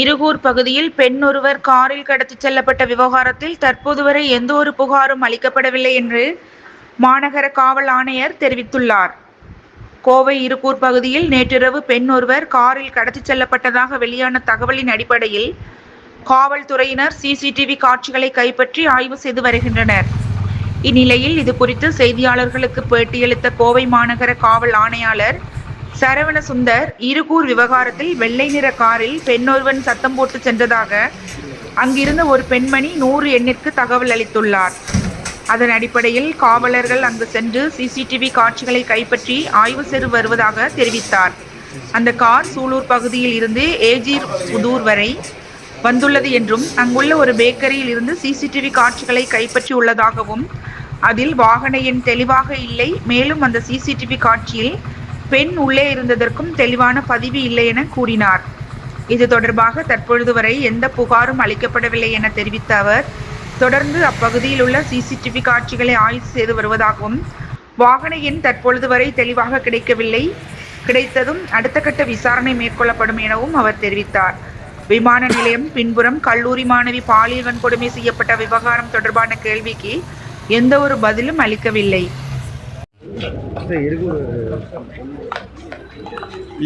இருகூர் பகுதியில் பெண் ஒருவர் காரில் கடத்திச் செல்லப்பட்ட விவகாரத்தில் தற்போது வரை எந்த ஒரு புகாரும் அளிக்கப்படவில்லை என்று மாநகர காவல் ஆணையர் தெரிவித்துள்ளார். கோவை இருகூர் பகுதியில் நேற்றிரவு பெண் ஒருவர் காரில் கடத்திச் செல்லப்பட்டதாக வெளியான தகவலின் அடிப்படையில் காவல்துறையினர் சிசிடிவி காட்சிகளை கைப்பற்றி ஆய்வு செய்து வருகின்றனர். இந்நிலையில் இதுகுறித்து செய்தியாளர்களுக்கு பேட்டியளித்த கோவை மாநகர காவல் ஆணையாளர் சரவணசுந்தர் இருகூர் விவகாரத்தில் வெள்ளை நிற காரில் பெண்ணொருவன் சத்தம் போட்டு சென்றதாக அங்கிருந்த ஒரு பெண்மணி நூறு எண்ணிற்கு தகவல் அளித்துள்ளார். அதன் அடிப்படையில் காவலர்கள் அங்கு சென்று சிசிடிவி காட்சிகளை கைப்பற்றி ஆய்வு செய்து வருவதாக தெரிவித்தார். அந்த கார் சூலூர் பகுதியில் இருந்து ஏஜிர் புதூர் வரை வந்துள்ளது என்றும் அங்குள்ள ஒரு பேக்கரியில் இருந்து சிசிடிவி காட்சிகளை கைப்பற்றி உள்ளதாகவும் அதில் வாகன எண் தெளிவாக இல்லை மேலும் அந்த சிசிடிவி காட்சியில் பெண் உள்ளே இருந்ததற்கும் தெளிவான பதிவு இல்லை என கூறினார். இது தொடர்பாக தற்பொழுது வரை எந்த புகாரும் அளிக்கப்படவில்லை என தெரிவித்த அவர் தொடர்ந்து அப்பகுதியில் உள்ள சிசிடிவி காட்சிகளை ஆய்வு செய்து வருவதாகவும் வாகன எண் தற்பொழுது வரை தெளிவாக கிடைக்கவில்லை கிடைத்ததும் அடுத்த கட்ட விசாரணை மேற்கொள்ளப்படும் எனவும் அவர் தெரிவித்தார். விமான நிலையம் பின்புறம் கல்லூரி மாணவி பாலியல் வன்கொடுமை செய்யப்பட்ட விவகாரம் தொடர்பான கேள்விக்கு எந்த ஒரு பதிலும் அளிக்கவில்லை.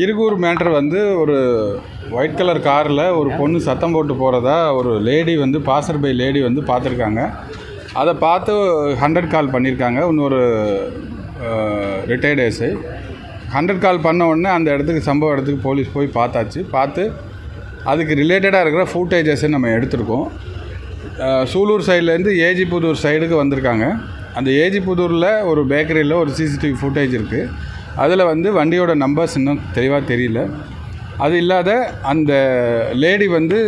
இருகூர். மேட்ரு வந்து ஒரு ஒயிட் கலர் காரில் ஒரு பொண்ணு சத்தம் போட்டு போகிறதா ஒரு லேடி வந்து பாசர் பை லேடி வந்து பார்த்துருக்காங்க. அதை பார்த்து ஹண்ட்ரட் கால் பண்ணியிருக்காங்க. இன்னொரு ரிட்டையர்ட் ஏஸு ஹண்ட்ரட் கால் பண்ண உடனே அந்த இடத்துக்கு சம்பவ இடத்துக்கு போலீஸ் போய் பார்த்தாச்சு. பார்த்து அதுக்கு ரிலேட்டடாக இருக்கிற ஃபூட்டேஜஸை நம்ம எடுத்திருக்கோம். சூலூர் சைட்லேருந்து ஏஜிபுதூர் சைடுக்கு வந்திருக்காங்க. அந்த ஏஜிபுதூரில் ஒரு பேக்கரியில் ஒரு சிசிடிவி ஃபுட்டேஜ் இருக்குது அதில் வந்து வண்டியோட நம்பர்ஸ் இன்னும் தெளிவாக தெரியல. அது இல்லாத அந்த லேடி வந்து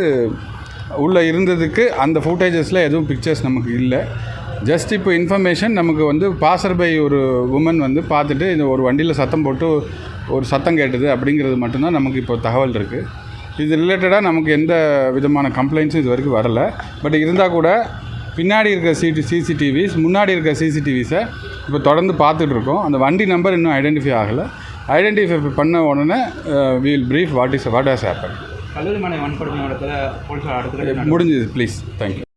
உள்ளே இருந்ததுக்கு அந்த ஃபுட்டேஜஸில் எதுவும் பிக்சர்ஸ் நமக்கு இல்லை. ஜஸ்ட் இப்போ இன்ஃபர்மேஷன் நமக்கு வந்து பாசர் பை ஒரு உமன் வந்து பார்த்துட்டு இந்த ஒரு வண்டியில் சத்தம் போட்டு ஒரு சத்தம் கேட்டது அப்படிங்கிறது மட்டும்தான் நமக்கு இப்போ தகவல் இருக்குது இது ரிலேட்டடாக நமக்கு எந்த விதமான கம்ப்ளைண்ட்ஸும் இது வரைக்கும் வரல. பட் இருந்தால் கூட பின்னாடி இருக்க சிடி சிசிடிவிஸ் முன்னாடி இருக்க சிசிடிவிஸை இப்போ தொடர்ந்து பார்த்துட்டு இருக்கோம் அந்த வண்டி நம்பர் இன்னும் ஐடென்டிஃபை ஆகலை. ஐடென்டிஃபை பண்ண உடனே will brief what is what has happen கல்லூரி மாணவி வன்கொடுமை இடத்துல போலீஸார் அடுத்த கட்ட முடிஞ்சது ப்ளீஸ் தேங்க்யூ